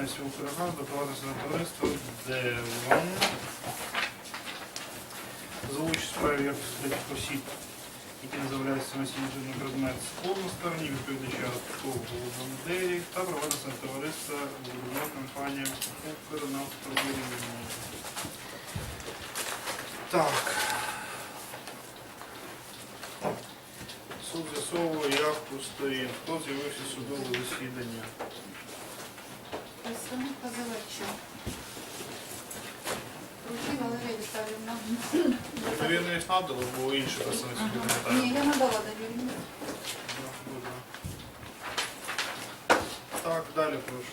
діяльності Укргаз до приватного товариства ДЕВАН за участь справі як третіх осіб, які не завляються самостійно жодний предмет спору на стороні відповідача Володимирі та приватного товариства Володимир компанія Укрнафтобудівлення. Так. Суд з'ясовує явку сторін. Хто з'явився судове засідання? Представник позивача. Руки Валерія Віталіївна. Довірність надали, бо інші представник не Ні, я надала довірність. Так, далі прошу.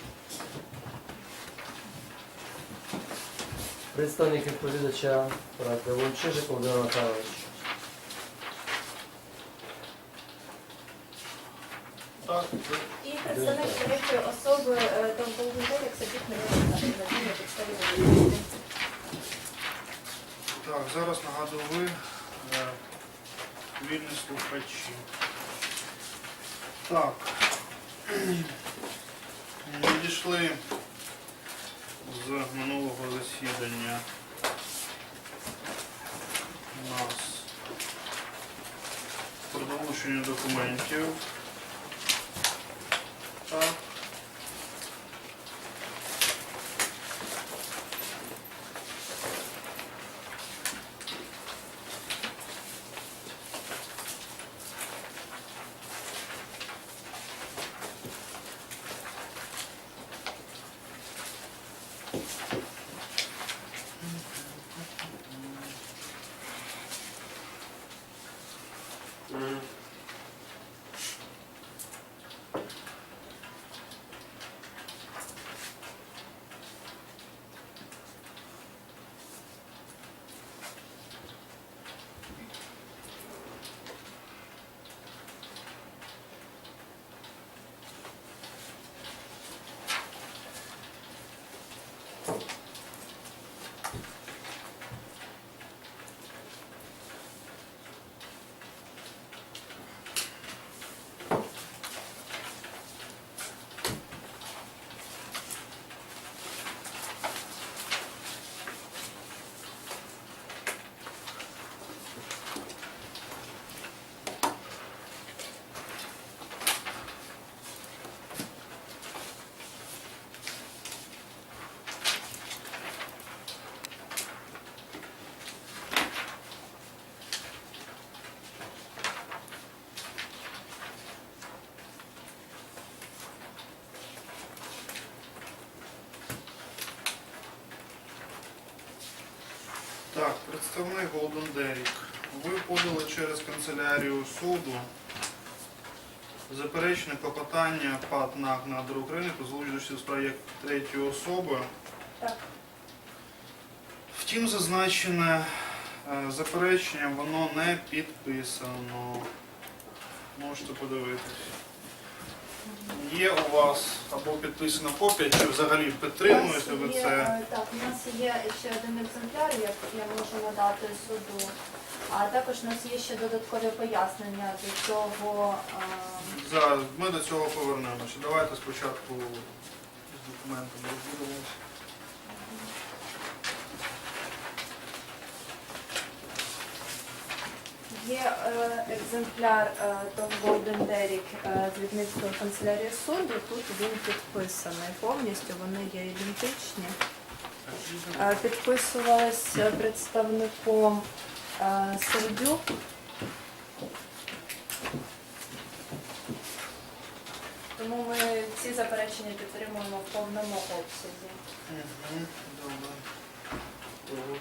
Представник відповідача проти Вовчижик Володимир Михайлович. Так, І представник третьої особи е, Довгоголовий, як сидить на на підставі довідки. так, зараз нагадую ви е, вільні слухачі. Так. Відійшли з минулого засідання у нас продовження документів. Так. Так, представник Голден Дерік. Ви подали через канцелярію суду заперечне клопотання ПАТ НАК «Надра України про злочинності у справі як третьої особи. Так. Втім, зазначене е, заперечення, воно не підписано. Можете подивитись. Є у вас або підписана копія, чи взагалі підтримуєте ви це? е, Так, у нас є ще один екземпляр, як я можу надати суду. А також у нас є ще додаткові пояснення до цього. е, Зараз ми до цього повернемося. Давайте спочатку з документами розберемося. Є е, екземпляр е, того е, з Відмітської канцелярії суду. Тут він підписаний повністю, вони є ідентичні. Е, Підписувалась е, представником Сердюк. Тому ми ці заперечення підтримуємо в повному обсязі. Добре.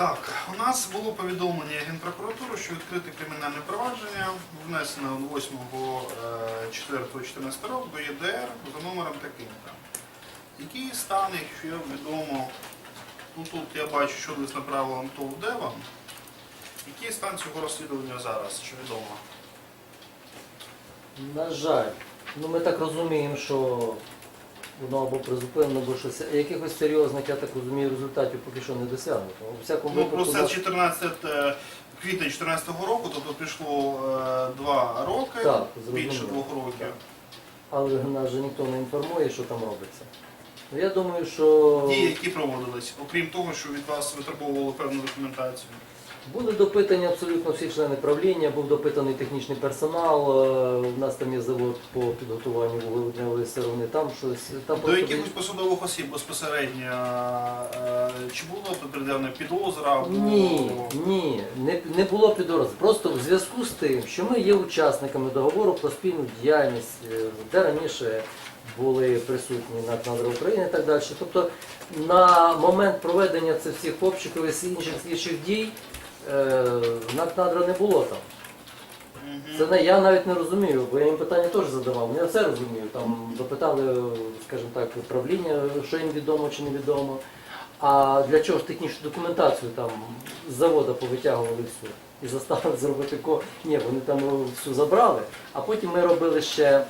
Так, у нас було повідомлення Генпрокуратури, що відкрите кримінальне провадження внесено 8.04.14 року до ЄДР за номером таким-то. Який стан, якщо відомо, ну тут я бачу, що лист направлено ТОВ ДЕВА. Який стан цього розслідування зараз, чи відомо? На жаль, ну ми так розуміємо, що воно або призупинено, або щось. Якихось серйозних, я так розумію, результатів поки що не досягнуто. У всякому Ну, випадку. просто 14 е, квітня 2014 року, тобто пішло е, два роки, Так, більше двох років. Але нас же ніхто не інформує, що там робиться. Ну, Я думаю, що Дії, які проводились, окрім того, що від вас витребовували певну документацію. Були допитані абсолютно всі члени правління, був допитаний технічний персонал. е, У нас там є завод по підготуванню вуглеводневої сировини. Там щось там До просто якихось посадових осіб безпосередньо е, чи було пред'явлена підозра? або- Ні, ні, не, не було підозри. Просто в зв'язку з тим, що ми є учасниками договору про спільну діяльність, е, де раніше були присутні НАК «Надра України і так далі. Тобто на момент проведення цих всіх обшуків і інших слідчих дій е, «Надра» не було там. Це не, я навіть не розумію, бо я їм питання теж задавав. Я все розумію. Там допитали, скажімо так, правління, що їм відомо чи не відомо. А для чого ж технічну документацію там з заводу повитягували всю і заставили зробити ко. Ні, вони там всю забрали. А потім ми робили ще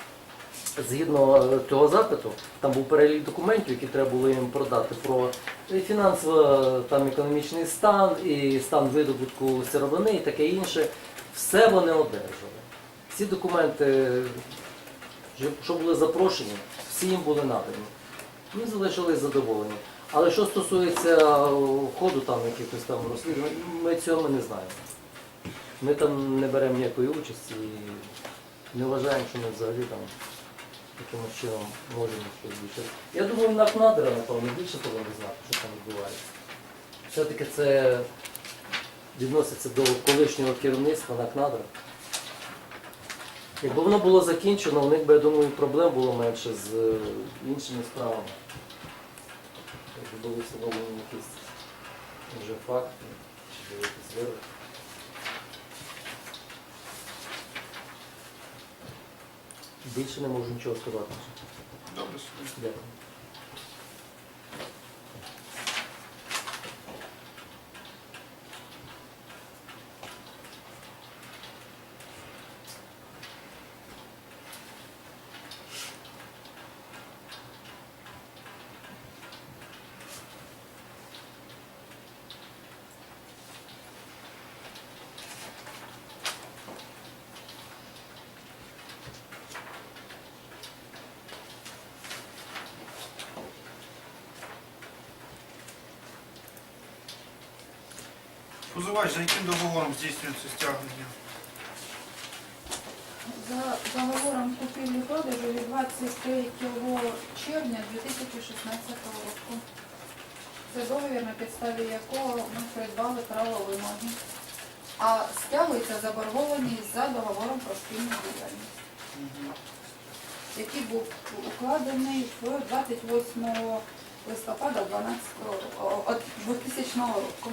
згідно е, цього запиту, там був перелік документів, які треба було їм продати про фінансово там економічний стан, і стан видобутку сировини і таке інше. Все вони одержали. Всі документи, що- що були запрошені, всі їм були надані. Ми залишились задоволені. Але що стосується е, ходу там якихось там розслідувань, ми цього не знаємо. Ми там не беремо ніякої участі і не вважаємо, що ми взагалі там якимось чином можемо щось. Я думаю, НАК Надра, напевно, більше повинен знати, що там відбувається. Все-таки це відноситься до колишнього керівництва НАК Надра. Якби воно було закінчено, у них би, я думаю, проблем було менше з е, іншими справами. Якби були встановлені якісь вже факти, чи якісь вироки. Більше не можу нічого сказати. Добре. Дякую. Позивач, за яким договором здійснюється стягнення? За договором купівлі-продажу від 23 червня 2016 року. Це договір, на підставі якого ми придбали право вимоги. А стягується заборгованість за договором про спільну діяльність, який був укладений в 28 листопада 12 року, от 2000 року.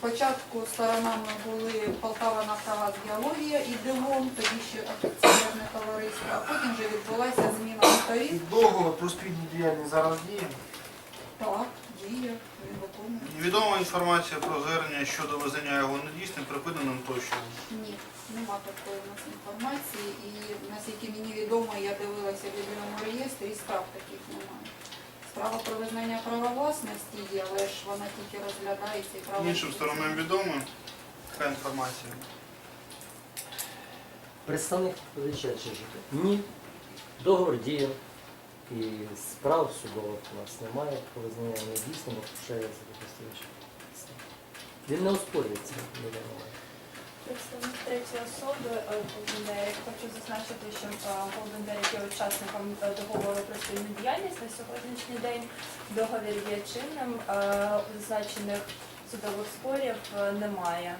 Спочатку сторонами були Полтава Нафтогаз Геологія і Девон, тоді ще акціонерне товариство, а потім вже відбулася зміна сторін. Договор про спільну діяльність зараз діє. Так, діє, він виконує. Відома інформація про звернення щодо визнання його недійсним, припиненим тощо. Ні, нема такої у нас інформації. І наскільки мені відомо, я дивилася в єдиному реєстрі, і справ таких немає. Справа про визнання права власності є, але ж вона тільки розглядається і право. Іншим сторонам відомо така інформація. Представник позичача жити. Ні. Договор діє. І справ судових у нас немає, про визнання недійсним, ще я забезпечу. Він не оспорюється. немає. Представник третьої особи е, Golden Хочу зазначити, що е, Golden є учасником е, договору про спільну діяльність на сьогоднішній день. Договір є чинним, зазначених судових спорів немає.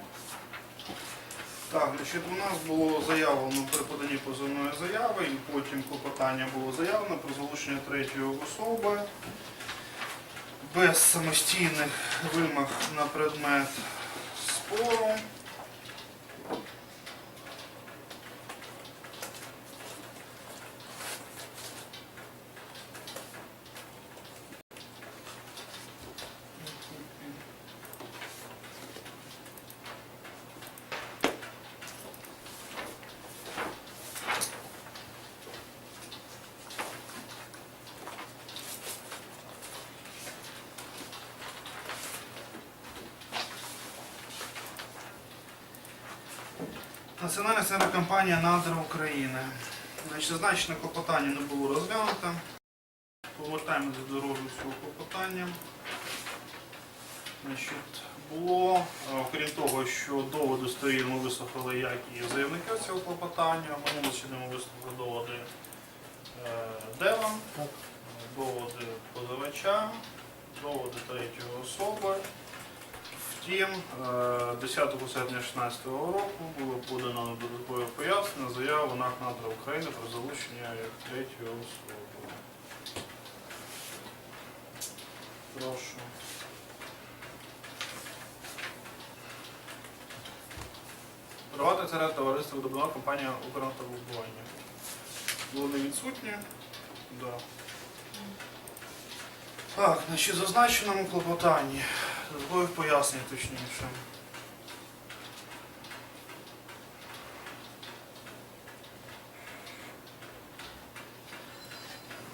Так, значить, у нас було заявлено при поданні позовної заяви, і потім клопотання було заявлено про залучення третьої особи без самостійних вимог на предмет спору. Національна акціонерна компанія «Надра України». Значить, зазначене клопотання не було розглянуто. Повертаємося до розгляду цього клопотання. Значить, було, е, окрім того, що доводи сторін ми вислухали як і заявника цього клопотання, минулого сьогодні ми вислухали доводи е, Дева, доводи позивача, доводи третьої особи. Втім, е, 10 серпня 2016 року було подано додаткове пояснення заяву НАК «Надра України про залучення як третьої особи. Прошу. Приватне акціонерне товариство видобувна компанія «Укрнафтобудування». Вони відсутні. Да. Так, значить, зазначеному клопотанні, додаткових пояснень точніше.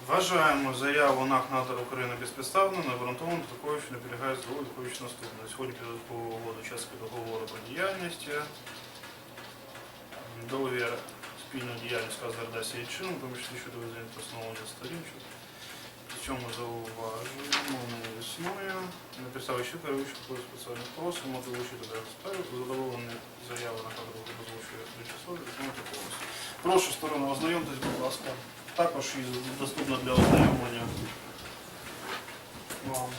Вважаємо заяву НАК «Надр України безпідставно, необґрунтовано, такою, що не підлягає здоров'ю, виходячи наступне. На сьогодні підготовкового угоду частки договору про діяльність. Договір спільної діяльності розглядає слід чином, поміж щодо визнання та встановлення сторін. Цьому зауважуємо не існує. Написав ще що перевищив коли спеціальних просимо, мотивуючи до справи, задоволені заяви на кадрову озвучує тимчасові документи повністю. Прошу сторону, ознайомтесь, будь ласка. Також і доступно для ознайомлення вам.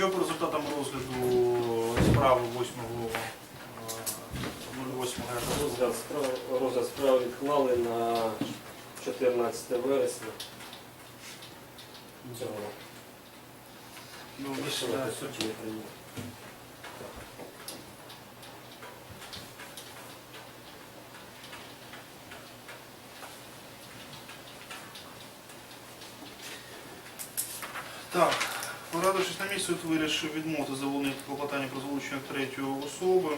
Що по результатам розгляду справи 8 08 Розгляд справи, розгляд справи відклали на 14 вересня цього року. Ну, Рішення по суті не прийнято. Так, порадившись на місці, суд вирішив відмовити задоволення клопотання про залучення третьої особи.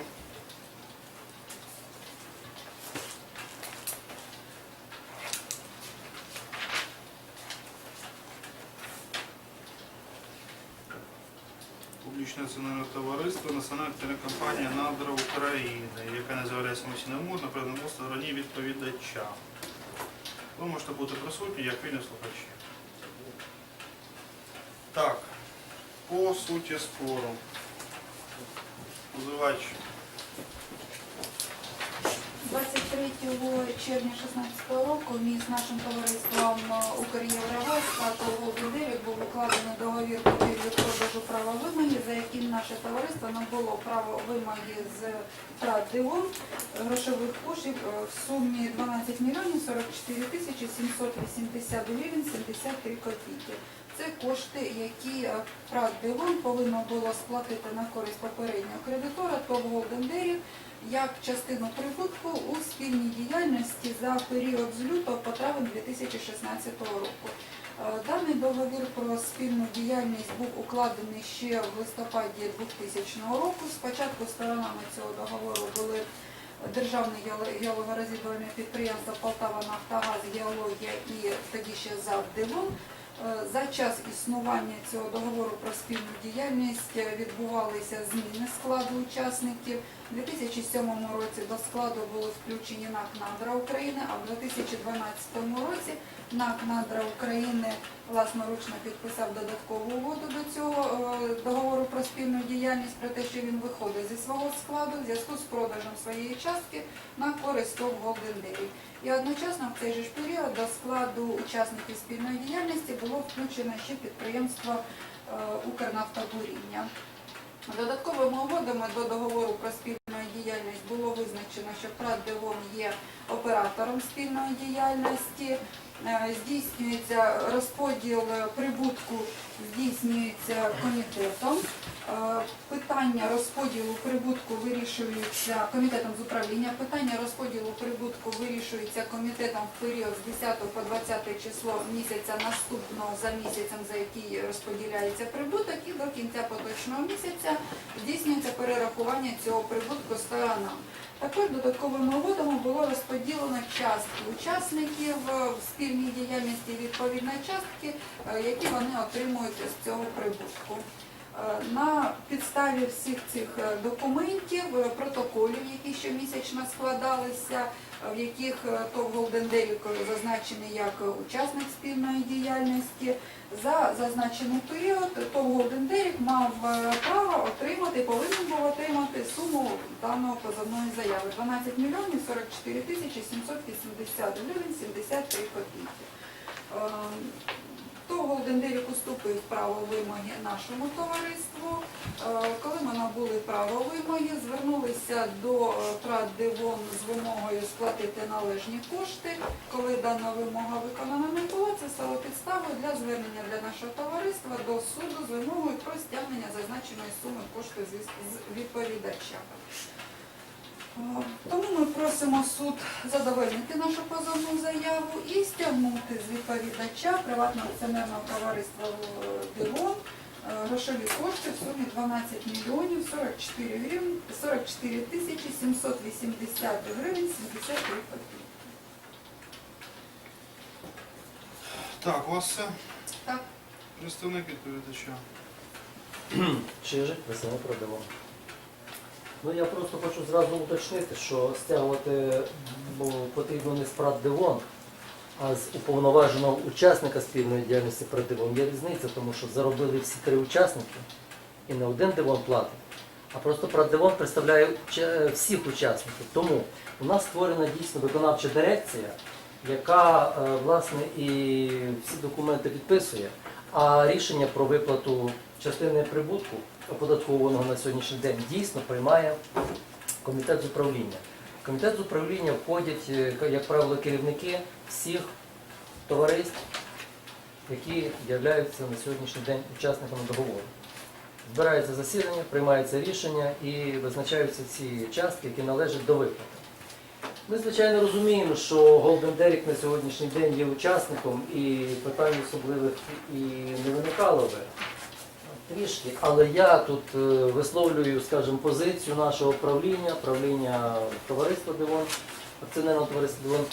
Публічне акціонерне товариство Національна телекомпанія Надра України, яка називає самостійним мовою на стороні відповідача. Ви можете бути присутні, як вільні слухачі. Так, по суті спору. Позивач 23 червня 2016 року між нашим товариством Укрєвровоз та Голден був укладений договір купівлі-продажу права вимоги, за яким наше товариство набуло право вимоги з ПРАТ ДИОН грошових коштів е, в сумі 12 мільйонів 44 тисячі 780 гривень 73 копійки. Це кошти, які е, ПРАТ ДИОН повинно було сплатити на користь попереднього кредитора ТОВ Голден Дерів як частину прибутку у спільній діяльності за період з лютого по травень 2016 року. Е, Даний договір про спільну діяльність був укладений ще в листопаді 2000 року. Спочатку сторонами цього договору були Державне геоло- геологорозвідувальне підприємство Полтава Нафтогаз, Геологія і тоді ще ЗАВ «Дивон». Е, За час існування цього договору про спільну діяльність е, відбувалися зміни складу учасників. У 2007 році до складу були включені НАК «Надра України, а в 2012 році НАК «Надра України власноручно підписав додаткову угоду до цього е, договору про спільну діяльність про те, що він виходить зі свого складу в зв'язку з продажем своєї частки на користь ТОВ Голден Дері. І одночасно в цей же ж період до складу учасників спільної діяльності було включено ще підприємство е, Укрнафтобуріння. Додатковими угодами до договору про спільну діяльність було визначено, що ПРАТ Девон є оператором спільної діяльності. Е, Здійснюється розподіл прибутку, здійснюється комітетом. Е, Питання розподілу прибутку вирішується комітетом з управління. Питання розподілу прибутку вирішується комітетом в період з 10 по 20 число місяця наступного за місяцем, за який розподіляється прибуток, і до кінця поточного місяця здійснюється перерахування цього прибутку сторонам. Також додатковими угодами було розподілено частки учасників е, в спільній діяльності відповідно частки, е, які вони отримують з цього прибутку. Е, На підставі всіх цих е, документів, е, протоколів, які щомісячно складалися, в яких ТОВ Голден Дерік зазначений як учасник спільної діяльності, за зазначений період ТОВ Голден Дерік мав право отримати, повинен був отримати суму даної позовної заяви 12 мільйонів 44 тисячі 780 гривень 73 копійки. Е, то Голден Дерік уступив право вимоги нашому товариству. Е, Коли ми набули право вимоги, звернулися до е, ПРАТ Девон з вимогою сплатити належні кошти. Коли дана вимога виконана не була, це стало підставою для звернення для нашого товариства до суду з вимогою про стягнення зазначеної суми коштів з відповідача. Е, Тому ми просимо суд задовольнити нашу позовну заяву і стягнути з відповідача приватного акціонерного товариства е, «Дивон» е, грошові кошти в сумі 12 мільйонів 44 гривень 44 тисячі 780 гривень 73 копійки. Так, у вас все? Так. Представник відповідача. Чижик, весело продавав. Ну я просто хочу зразу уточнити, що стягувати потрібно не з ПРАТ Девон, а з уповноваженого учасника спільної діяльності Девон. Є різниця, тому що заробили всі три учасники і не один Девон платить, а просто ПРАТ Девон представляє всіх учасників. Тому у нас створена дійсно виконавча дирекція, яка е, власне і всі документи підписує, а рішення про виплату частини прибутку, оподаткованого на сьогоднішній день, дійсно приймає комітет з управління. Комітет з управління входять, е, як правило, керівники всіх товариств, які являються на сьогоднішній день учасниками договору. Збирається засідання, приймається рішення і визначаються ці частки, які належать до виплати. Ми, звичайно, розуміємо, що Golden Derrick на сьогоднішній день є учасником і питань особливих і не виникало би трішки. Але я тут е, висловлюю, скажімо, позицію нашого правління, правління товариства Дивон, акціонерного товариства Дивон,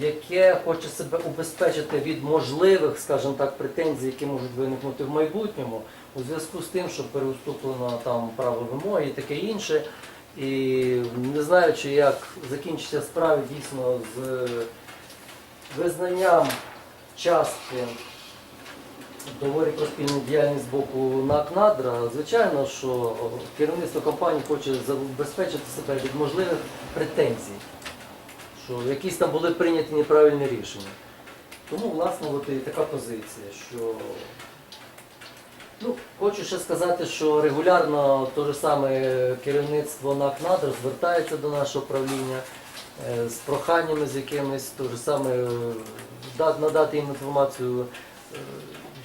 яке хоче себе убезпечити від можливих, скажімо так, претензій, які можуть виникнути в майбутньому, у зв'язку з тим, що переуступлено там право вимоги і таке інше. І не знаючи, як закінчиться справи дійсно з визнанням частки договорі про спільну діяльність з боку НАК «Надра», звичайно, що керівництво компанії хоче забезпечити себе від можливих претензій, що якісь там були прийняті неправильні рішення. Тому, власне, от і така позиція, що Ну, хочу ще сказати, що регулярно те ж саме керівництво НАК «Надр» звертається до нашого правління е, з проханнями з якимись, те ж саме е, надати їм інформацію е,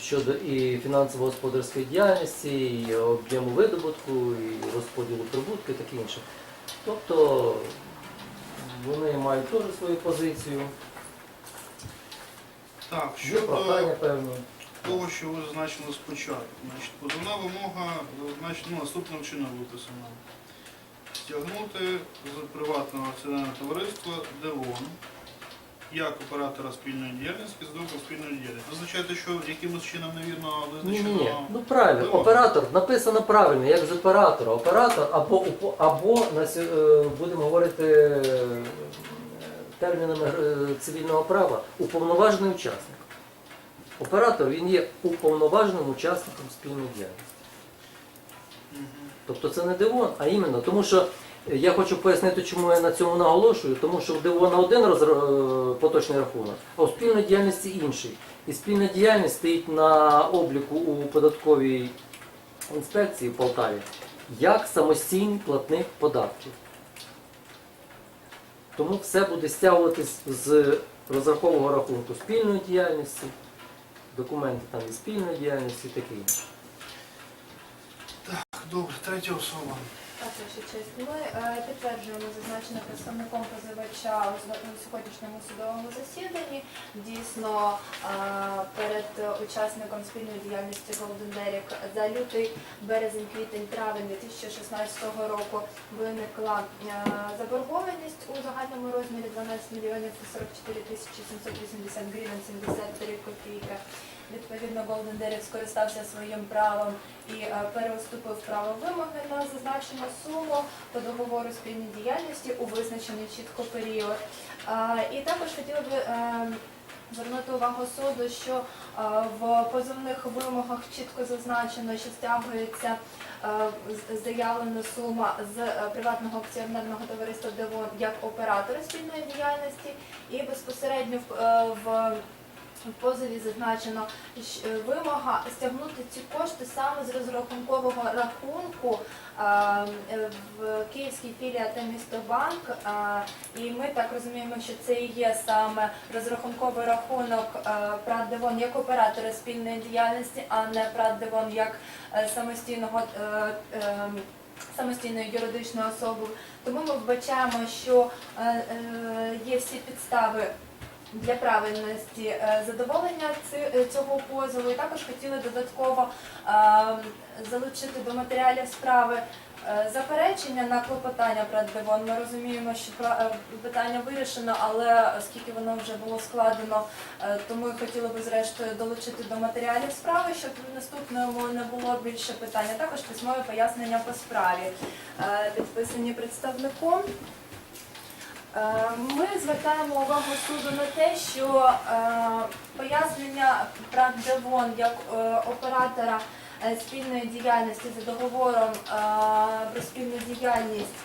щодо і фінансово-господарської діяльності, і об'єму видобутку, і розподілу прибутку і таке інше. Тобто вони мають теж свою позицію, Так, є щодо прохання певні. того, що ви зазначили спочатку. Значить, позовна вимога значить, ну, наступним чином виписана. Стягнути з приватного акціонерного товариства ДЕВОН як оператора спільної діяльності з договором спільної діяльності. Ви Означаєте, що якимось чином невірно Ні, визначено. ні. Ну правильно, вимоги? оператор написано правильно, як з оператора. Оператор або або на сьо- е, будемо говорити е, термінами е, цивільного права, уповноважений учасник. Оператор він є уповноваженим учасником спільної діяльності. Тобто це не дивон, а іменно. Тому що я хочу пояснити, чому я на цьому наголошую, тому що в дивона один розр- е, поточний рахунок, а у спільної діяльності інший. І спільна діяльність стоїть на обліку у податковій інспекції в Полтаві як самостійний платник податків. Тому все буде стягуватись з розрахового рахунку спільної діяльності, документи там і спільної діяльності і таке інше. Так, добре, третя особа. Так, ваша честь. Ми е, підтверджуємо зазначене представником позивача у сьогоднішньому судовому засіданні. Дійсно, е, перед учасником спільної діяльності Derrick за лютий, березень, квітень, травень 2016 року виникла е, заборгованість у загальному розмірі 12 мільйонів 44 тисячі 780 гривень 73 копійки. Відповідно, Derrick скористався своїм правом і е, переуступив право вимоги на зазначену суму по договору спільної діяльності у визначений чітко період. Е, І також хотіла би е, звернути увагу суду, що в позовних вимогах чітко зазначено, що стягується заявлена сума з приватного акціонерного товариства ДЕВОН як оператора спільної діяльності і безпосередньо в, позові зазначено е, вимога стягнути ці кошти саме з розрахункового рахунку е, в Київській філії АТ Містобанк. І ми так розуміємо, що це і є саме розрахунковий рахунок е, як оператора спільної діяльності, а не ПРАТ Девон як е, самостійного. Самостійною юридичною особою, тому ми вбачаємо, що є всі підстави для правильності е, задоволення е, цього позову. І також хотіли додатково е, залучити до матеріалів справи заперечення на клопотання про Девон. Ми розуміємо, що питання вирішено, але оскільки воно вже було складено, то ми хотіли би зрештою долучити до матеріалів справи, щоб в наступному не було більше питань. А Також письмове пояснення по справі, підписані представником. Е, Ми звертаємо увагу суду на те, що е, пояснення Девон як е, оператора спільної діяльності за договором про спільну діяльність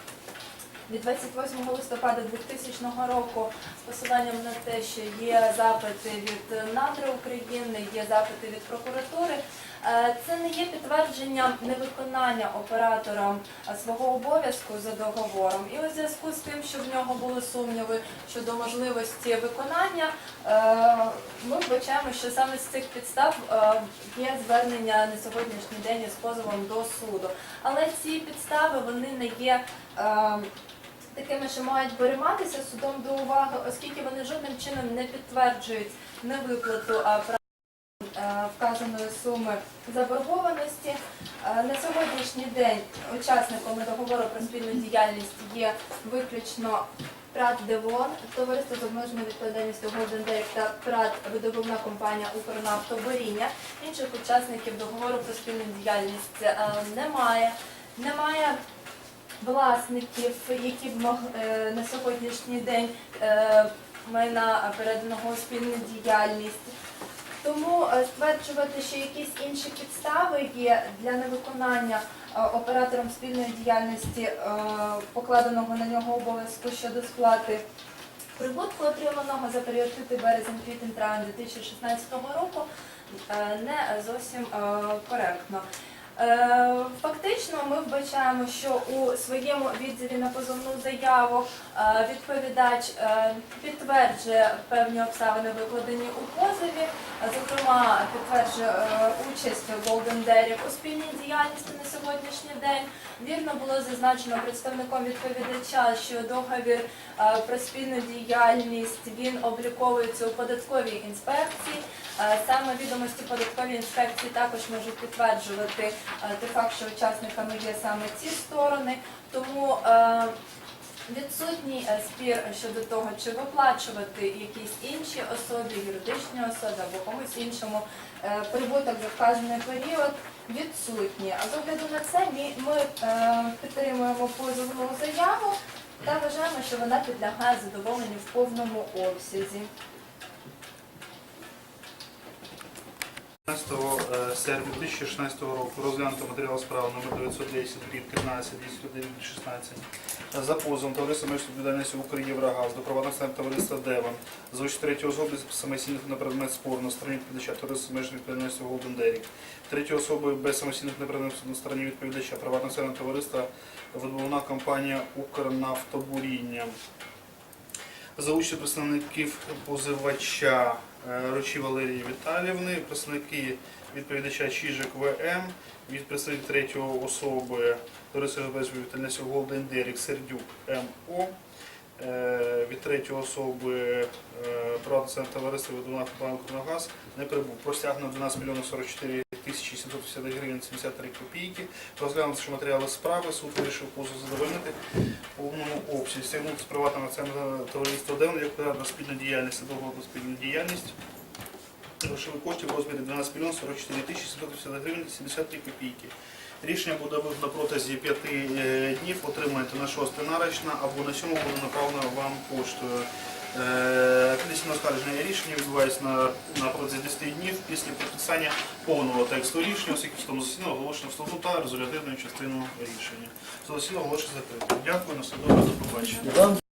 від 28 листопада 2000 року з посиланням на те, що є запити від НАДРи України, є запити від прокуратури. Е, Це не є підтвердженням невиконання оператором свого обов'язку за договором. І у зв'язку з тим, що в нього були сумніви щодо можливості виконання, е, ми вбачаємо, що саме з цих підстав е, є звернення на сьогоднішній день із позовом до суду. Але ці підстави вони не є. Такими, що мають перейматися судом до уваги, оскільки вони жодним чином не підтверджують невиплату е, вказаної суми заборгованості. Е, На сьогоднішній день учасниками договору про спільну діяльність є виключно ПРАТ Девон, товариство з обмеженою відповідальністю Golden Derrick та ПРАТ видобувна компанія Укрнафтоборіння. Інших учасників договору про спільну діяльність е, немає. Немає власників, які б могли е, на сьогоднішній день е, майна переданого спільну діяльність. Тому е, стверджувати, що якісь інші підстави є для невиконання е, оператором спільної діяльності е, покладеного на нього обов'язку щодо сплати прибутку, отриманого за період березень квітень травень 2016 року, не зовсім коректно. Е, Фактично, ми вбачаємо, що у своєму відзиві на позовну заяву е, відповідач е, підтверджує певні обставини, викладені у позові. Зокрема, підтверджує участь Derrick у спільній діяльності на сьогоднішній день. Вірно було зазначено представником відповідача, що договір про спільну діяльність він обліковується у податковій інспекції. Саме відомості податкової інспекції також можуть підтверджувати е, той факт, що учасниками є саме ці сторони. Тому е, Відсутній е, спір щодо того, чи виплачувати якісь інші особі, юридичні особи або комусь іншому прибуток за вказаний період відсутні. А з огляду на це ми, ми е, підтримуємо позовну заяву та вважаємо, що вона підлягає задоволенню в повному обсязі. 15 е, серпня 2016 року розглянуто матеріал справи номер 910 від 15 209 16 за позовом товариства відповідальності України Єврогаз до приватного акціонерного товариства Деван участь третього особи самостійних на предмет спору на стороні відповідача товариства меж відповідальності Голден Дерік. Третьої особи без самостійних на предмет на стороні відповідача приватного акціонерного товариства видобувна компанія Укрнафтобуріння. За участю представників позивача Ручі Валерії Віталівни, представники відповідача Чижик ВМ, від представників третьої особи Лариси Безві Вітальнесі Голден Дерік Сердюк МО, е, від третьої особи е, центру товариства Видувна компанія «Укрнагаз» не прибув. Простягнув 12 мільйонів 44 тисячі 750 гривень 73 копійки. Розглянувши матеріали справи, суд вирішив позов задовольнити повному обсязі. Стягнути з приватного акціонерного товариства «Девон» як на спільну діяльність та спільну діяльність. Грошові кошти в розмірі 12 мільйонів 44 тисячі 750 гривень 73 копійки. Рішення буде видано протязі 5 днів. Отримаєте на 6 нарочно або на 7 буде направлено вам поштою. Е, Апеляційне оскарження рішення відбувається на, на протязі 10 днів після підписання повного тексту рішення, оскільки в тому засіданні оголошено вступну та резолютивну частину рішення. Засідання оголошено закритим. Дякую, на все добре, до побачення.